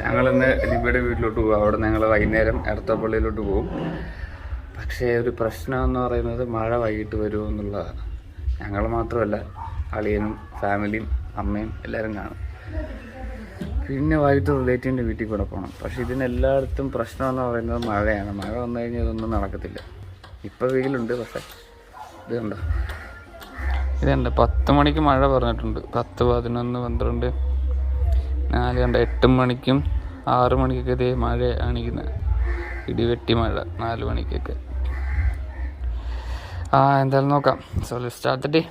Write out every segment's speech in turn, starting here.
ഞങ്ങൾ ഇന്ന് ലിബിയുടെ വീട്ടിലോട്ട് പോകും അവിടെ ഞങ്ങൾ വൈകുന്നേരം എടത്തപ്പള്ളിയിലോട്ട് പോകും പക്ഷേ ഒരു പ്രശ്നം എന്ന് പറയുന്നത് മഴ വൈകിട്ട് വരുമോ എന്നുള്ളതാണ് ഞങ്ങൾ മാത്രമല്ല അളിയനും ഫാമിലിയും അമ്മയും എല്ലാവരും കാണും. പിന്നെ വൈകിട്ട് റിലേറ്റീവിന്റെ വീട്ടിൽ കൂടെ പോകണം പക്ഷേ ഇതിനെല്ലായിടത്തും പ്രശ്നം എന്ന് പറയുന്നത് മഴയാണ്. മഴ വന്നു കഴിഞ്ഞാൽ ഇതൊന്നും നടക്കത്തില്ല. ഇപ്പോൾ വെയിലുണ്ട് പക്ഷേ. ഇത് കണ്ടോ? ഇതുണ്ട് പത്ത് മണിക്ക് മഴ പറഞ്ഞിട്ടുണ്ട്. പത്ത് പതിനൊന്ന് പന്ത്രണ്ട് നാല് കണ്ട എട്ട് മണിക്കും ആറ് മണിക്കൊക്കെ ഇതേ മഴ കാണിക്കുന്നത് ഇടിവെട്ടി മഴ നാല് മണിക്കൊക്കെ. ആ എന്തായാലും നോക്കാം. സോ ലിസ്റ്റ് സ്റ്റാർട്ടേ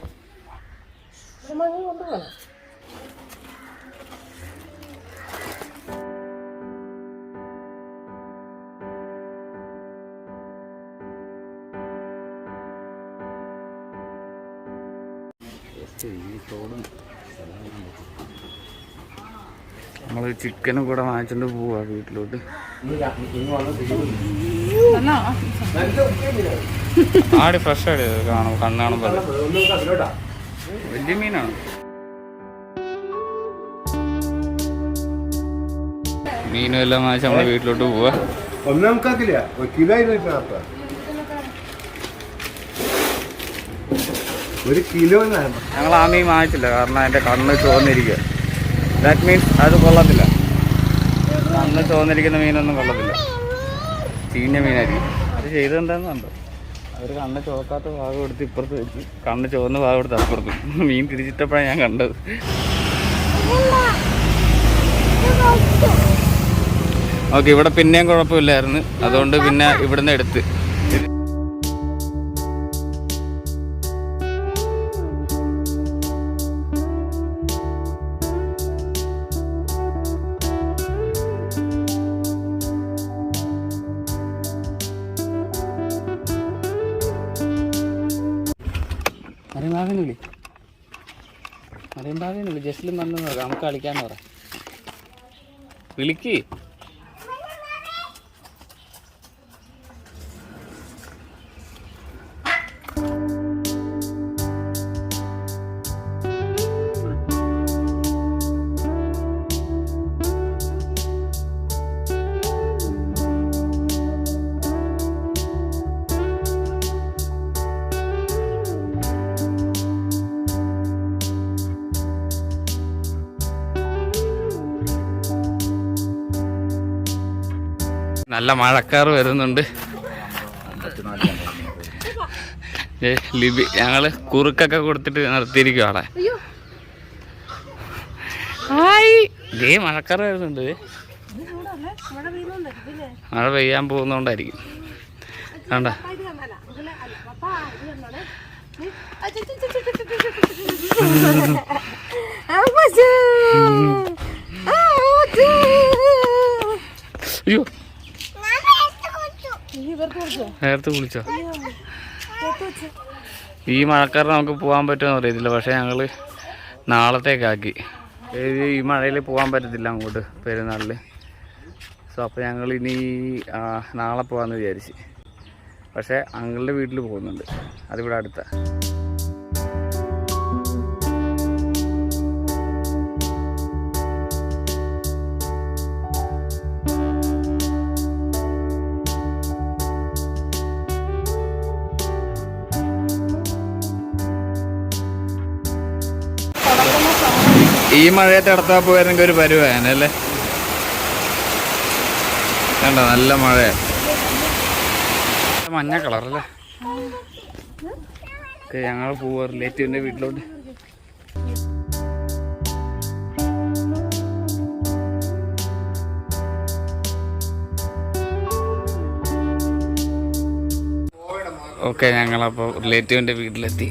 നമ്മൾ ചിക്കനും കൂടെ വാങ്ങിച്ചോണ്ട് പോവാ വീട്ടിലോട്ട്. ആടി ഫ്രഷ് ആടി കാണും കണ്ണ് കാണുമ്പോൾ വലിയ മീനാണ്. മീനും എല്ലാം വാങ്ങിച്ച് നമ്മളെ വീട്ടിലോട്ട് പോവാ. ഒന്നാം കാക്കില്ല ഒരു കിലോ ഇരുന്നൂറ്റി നാൽപ്പത് ഒരു കിലോ ഞങ്ങൾ ആ മീൻ വാങ്ങിച്ചില്ല കാരണം അതിന്റെ കണ്ണ് ചുവന്നിരിക്കുക. ദാറ്റ് മീൻസ് അത് കൊള്ളത്തില്ല. കണ്ണ് ചുവന്നിരിക്കുന്ന മീനൊന്നും കൊള്ളത്തില്ല. ചീഞ്ഞ മീനായിരിക്കും. അത് ചെയ്തെന്താന്ന് കണ്ടോ അവർ കണ്ണ് ചുവക്കാത്ത ഭാഗം എടുത്ത് ഇപ്പുറത്ത് വെച്ച് കണ്ണ് ചുവന്ന ഭാഗം എടുത്ത് അപ്പുറത്ത് മീൻ തിരിച്ചിട്ടപ്പോഴാണ് ഞാൻ കണ്ടത്. ഓക്കെ ഇവിടെ പിന്നെയും കുഴപ്പമില്ലായിരുന്നു. അതുകൊണ്ട് പിന്നെ ഇവിടുന്ന് എടുത്ത്. അറിയാവിനുള്ളി വിളി ജസ്റ്റിലും വന്നു നോക്കാം നമുക്ക് കളിക്കാന്ന് പറ. വിളിക്ക്. നല്ല മഴക്കാറ് വരുന്നുണ്ട്. ലിബി ഞങ്ങൾ കുറുക്കൊക്കെ കൊടുത്തിട്ട് നിർത്തിയിരിക്കും ആളെ ഇതേ മഴക്കാറ് വരുന്നുണ്ട്. മഴ പെയ്യാൻ പോകുന്നോണ്ടായിരിക്കും. വേണ്ട അയ്യോ. നേരത്തെ കുളിച്ചോ? ഈ മഴക്കാരൻ നമുക്ക് പോകാൻ പറ്റുമെന്ന് അറിയത്തില്ല. പക്ഷെ ഞങ്ങൾ നാളത്തേക്കാക്കി ഈ മഴയിൽ പോകാൻ പറ്റത്തില്ല അങ്ങോട്ട് പെരുന്നാളിൽ സോ അപ്പോൾ ഞങ്ങൾ ഇനി നാളെ പോകാമെന്ന് വിചാരിച്ച്. പക്ഷേ അങ്കിളുടെ വീട്ടിൽ പോകുന്നുണ്ട്. അതിവിടെ അടുത്ത. ഈ മഴയത്ത് അടുത്താ പോയിരുന്നെങ്കിൽ ഒരു പരുവായനല്ലേ വേണ്ട നല്ല മഴ. മഞ്ഞ കളറല്ലേ ഞങ്ങൾ പോവാ റിലേറ്റീവിന്റെ വീട്ടിലോട്ട്. ഓക്കെ ഞങ്ങളപ്പോൾ റിലേറ്റീവിന്റെ വീട്ടിലെത്തി.